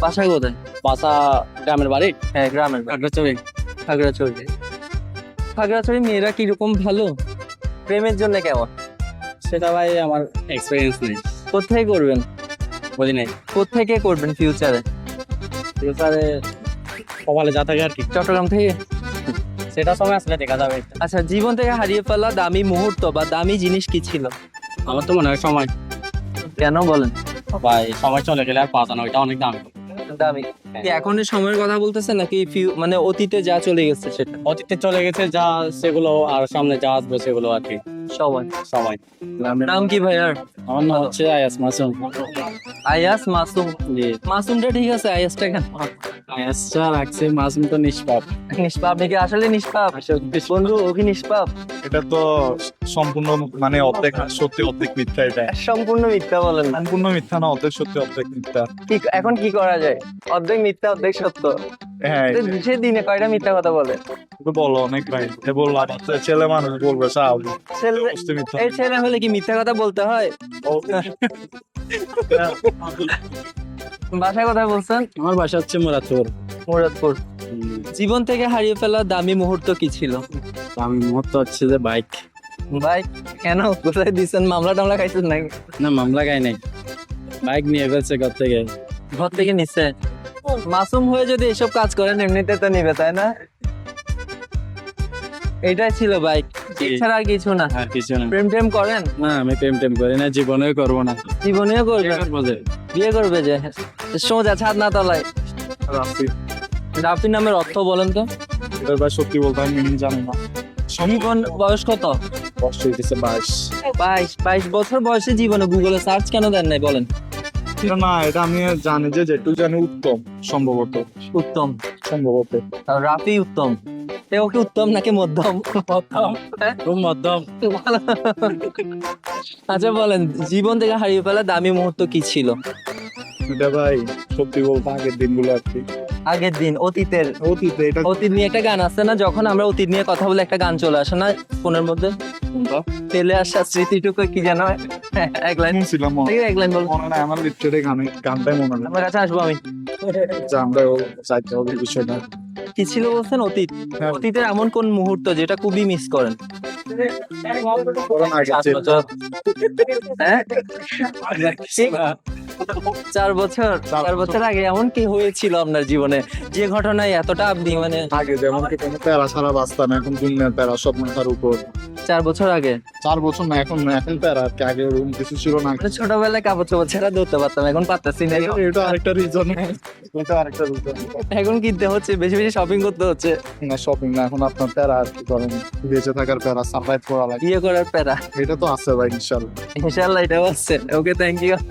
বাসা কোথায়? বাসা গ্রামের বাড়ি? হ্যাঁ গ্রামের খাগড়াছড়ি। খাগড়াছড়ি। খাগড়াছড়ি মেয়েরা কীরকম ভালো? প্রেমের জন্য কেমন? সেটা ভাই আমার এক্সপিরিয়েন্স নেই। কোথায় করবেন? বুঝি নাই। কোথেকে করবেন ফিউচারে ফিউচারে কপালে যা থাকে আর কি। চট্টগ্রাম থেকে? সেটা সময় আসলে দেখা যাবে। আচ্ছা জীবন থেকে হারিয়ে ফেলা দামি মুহূর্ত বা দামি জিনিস কি ছিল? আমার তো মনে হয় সময়। কেন বলেন? ভাই সময় চলে গেলে আর পাওয়া যায় না ওইটা অনেক দামি। দামি। এখনের সময়ের কথা বলতেছে নাকি ফিউ- মানে অতীতে যা চলে গেছে সেটা? অতীতে চলে গেছে যা সেগুলো আর সামনে যা আসবে সেগুলো আর কি। সবাই। সময় নাম কি ভাইয়ার আমার নাম হচ্ছে আয়াস মাসুম। আয়াস মাসুম? মাসুমটা ঠিক আছে আয়াসটা কেন? আয়াসটা রাখছে মাসুম তো নিষ্পাপ। নিষ্পাপ? নাকি আসলে নিষ্পাপ? বন্ধু ও কি নিষ্পাপ? এটা তো সম্পূর্ণ মানে অর্ধেক সত্যি অর্ধেক মিথ্যা এটা। সম্পূর্ণ মিথ্যা বলেন না। সম্পূর্ণ মিথ্যা না অর্ধেক সত্যি অর্ধেক মিথ্যা। কি এখন কি করা যায়? অর্ধেক মিথ্যা অর্ধেক সত্য। হ্যাঁ সে দিনে কয়টা মিথ্যা কথা বলে? তো বলো অনেক ভাই। ছেলে মানুষ বলবে ছেলে ছেলে হলে কি মিথ্যা কথা বলতে হয়? বাসায় কোথায় বলছেন? আমার বাসা হচ্ছে মুরাদপুর। মুরাদপুর। জীবন থেকে হারিয়ে ফেলা দামি মুহূর্ত কি ছিল? দামি মুহূর্ত হচ্ছে যে বাইক। বাইক? কেন? কোথায় দিচ্ছেন মামলা টামলা খাইছেন নাকি? না মামলা গায়ে নাই। বাইক নিয়ে ফেলছে ঘর থেকে। ঘর থেকে নিচ্ছে মাসুম হয়ে যদি এসব কাজ করেন এমনিতে তো নিবে তাই না? এটাই ছিল বাইক। এছাড়া আর কিছু না। আর কিছু না। প্রেম টেম করেন? না আমি প্রেম টেম করি না জীবনেও করব না। জীবনেও করব? বিয়ে করবে যে। সোজা ছাদ না তলায়। রাফি। নামের অর্থ বলেন তো। এটার ভাই সত্যি বলতে আমি মিনিং জানি না। জীবন বয়স কত? কষ্ট হইতেছে বাইশ। বাইশ বাইশ বছর বয়সে জীবনে গুগলে সার্চ কেন দেন নাই বলেন। না এটা আমি জানি যে যেটুকু জানি উত্তম সম্ভবত। উত্তম। সম্ভবত। রাফি উত্তম। এ ওকে উত্তম নাকি মধ্যম? মধ্যম। হ্যাঁ? খুব মধ্যম। আচ্ছা বলেন জীবন থেকে হারিয়ে ফেলা দামি মুহূর্ত কি ছিল? এটা ভাই সত্যি বলতে আগের দিনগুলো আর কি। আগের দিন অতীতের। অতীতে এটা অতীত নিয়ে একটা গান আছে না যখন আমরা অতীত নিয়ে কথা বলে একটা গান চলে আসে না ফোনের মধ্যে? ফেলে আসা স্মৃতিটুকু কি যেন এক লাইন। ছিলাম এক লাইন বল। মনে নাই আমার লিটারে গানে গানটাই মনে নাই। আমার কাছে আসব আমি। যে আমরা চাইতে হবে বিষয়টা। কি ছিল বলছেন? অতীত। হ্যাঁ। অতীতের এমন কোন মুহূর্ত যেটা খুবই মিস করেন? হ্যাঁ? চার বছর। চার বছর। আগে এমন কি হয়েছিল আপনার জীবনে? যে ঘটনায় এতটা আপনি মানে আগে যেমন কি কোনো প্যারা ছাড়া বাঁচতাম এখন দুনিয়ার প্যারা সব মাথার উপর। চার বছর আগে। চার বছর না এখন এখন প্যারা আর আগে রুম কিছু ছিল না। মানে ছোটবেলায় কাপড় চোপড় ছেড়া ধরতে পারতাম এখন পারতেছি না। এটা আরেকটা রিজন এটা আরেকটা রিজন এখন কিনতে হচ্ছে বেশি বেশি শপিং করতে হচ্ছে। না শপিং না এখন আপনার প্যারা আর কি করেন? বেঁচে থাকার প্যারা সার্ভাইভ করা লাগে। ইয়ে করার প্যারা। এটা তো আছে ভাই ইনশাল্লাহ। ইনশাল্লাহ এটাও আছে। Okay thank you